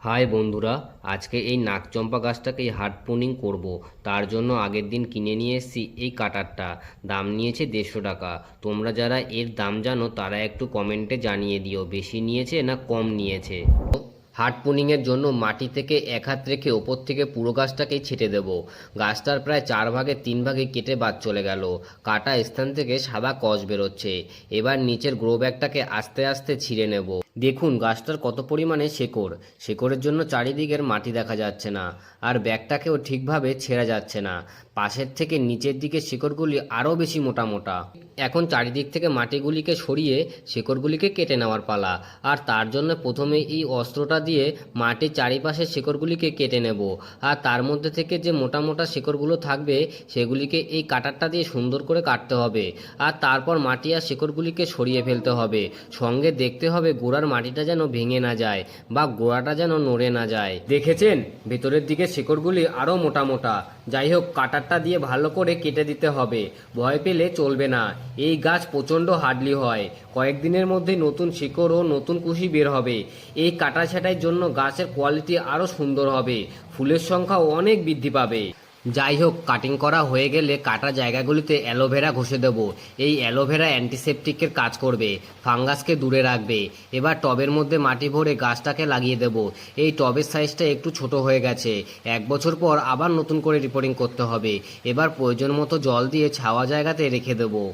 High বন্ধুরা, আজকে এই নাকচম্পা গাছটাকে হার্ড পুনিং করব। তার জন্য আগের দিন কিনে নিয়ে এসেছি এই কাটারটা। দাম নিয়েছে দেড়শো টাকা। তোমরা যারা এর দাম জানো, তারা একটু কমেন্টে জানিয়ে দিও, বেশি নিয়েছে না কম নিয়েছে। হার্ড পুনিংয়ের জন্য মাটি থেকে এক হাত রেখে ওপর থেকে পুরো গাছটাকেই ছেটে দেব। গাছটার প্রায় চার ভাগে তিন ভাগে কেটে বাদ চলে গেল। কাটা স্থান থেকে সাদা কষ বেরোচ্ছে। এবার নিচের গ্রো ব্যাগটাকে আস্তে আস্তে ছিঁড়ে নেব। দেখুন, গাছটার কত পরিমাণে শেকড়। শেকড়ের জন্য চারিদিকের মাটি দেখা যাচ্ছে না, আর ব্যাগটাকেও ঠিকভাবে ছেঁড়া যাচ্ছে না। পাশের থেকে নিচের দিকে শিকড়গুলি আরও বেশি মোটা মোটা। এখন চারিদিক থেকে মাটিগুলিকে সরিয়ে শিকড়গুলিকে কেটে নেওয়ার পালা, আর তার জন্য প্রথমে এই অস্ত্রটা দিয়ে মাটির চারিপাশের শিকড়গুলিকে কেটে নেব, আর তার মধ্যে থেকে যে মোটা মোটা শিকড়গুলো থাকবে, সেগুলিকে এই কাটারটা দিয়ে সুন্দর করে কাটতে হবে, আর তারপর মাটি আর শিকড়গুলিকে সরিয়ে ফেলতে হবে। সঙ্গে দেখতে হবে গোড়ার মাটিটা যেন ভেঙে না যায় বা গোড়াটা যেন নড়ে না যায়। দেখেছেন? ভেতরের দিকে শিকড়গুলি আরও মোটা মোটা। যাই হোক কাটারটা দিয়ে ভালো করে কেটে দিতে হবে। ভয় পেলে চলবে না। এই গাছ প্রচণ্ড হার্ডলি হয়। কয়েকদিনের মধ্যে নতুন শিকড় ও নতুন কুশি বের হবে। এই কাটা ছাঁটাইয়ের জন্য গাছের কোয়ালিটি আরও সুন্দর হবে। ফুলের সংখ্যাও অনেক বৃদ্ধি পাবে। যাই হোক কাটিং করা হয়ে গেলে কাটা জায়গাগুলিতে অ্যালোভেরা ঘষে দেব। এই অ্যালোভেরা অ্যান্টিসেপটিকের কাজ করবে, ফাঙ্গাসকে দূরে রাখবে। এবার টবের মধ্যে মাটি ভরে গাছটাকে লাগিয়ে দেব। এই টবের সাইজটা একটু ছোট হয়ে গেছে। এক বছর পর আবার নতুন করে রিপোর্টিং করতে হবে। এবার প্রয়োজন মতো জল দিয়ে ছাওয়া জায়গাতে রেখে দেবো।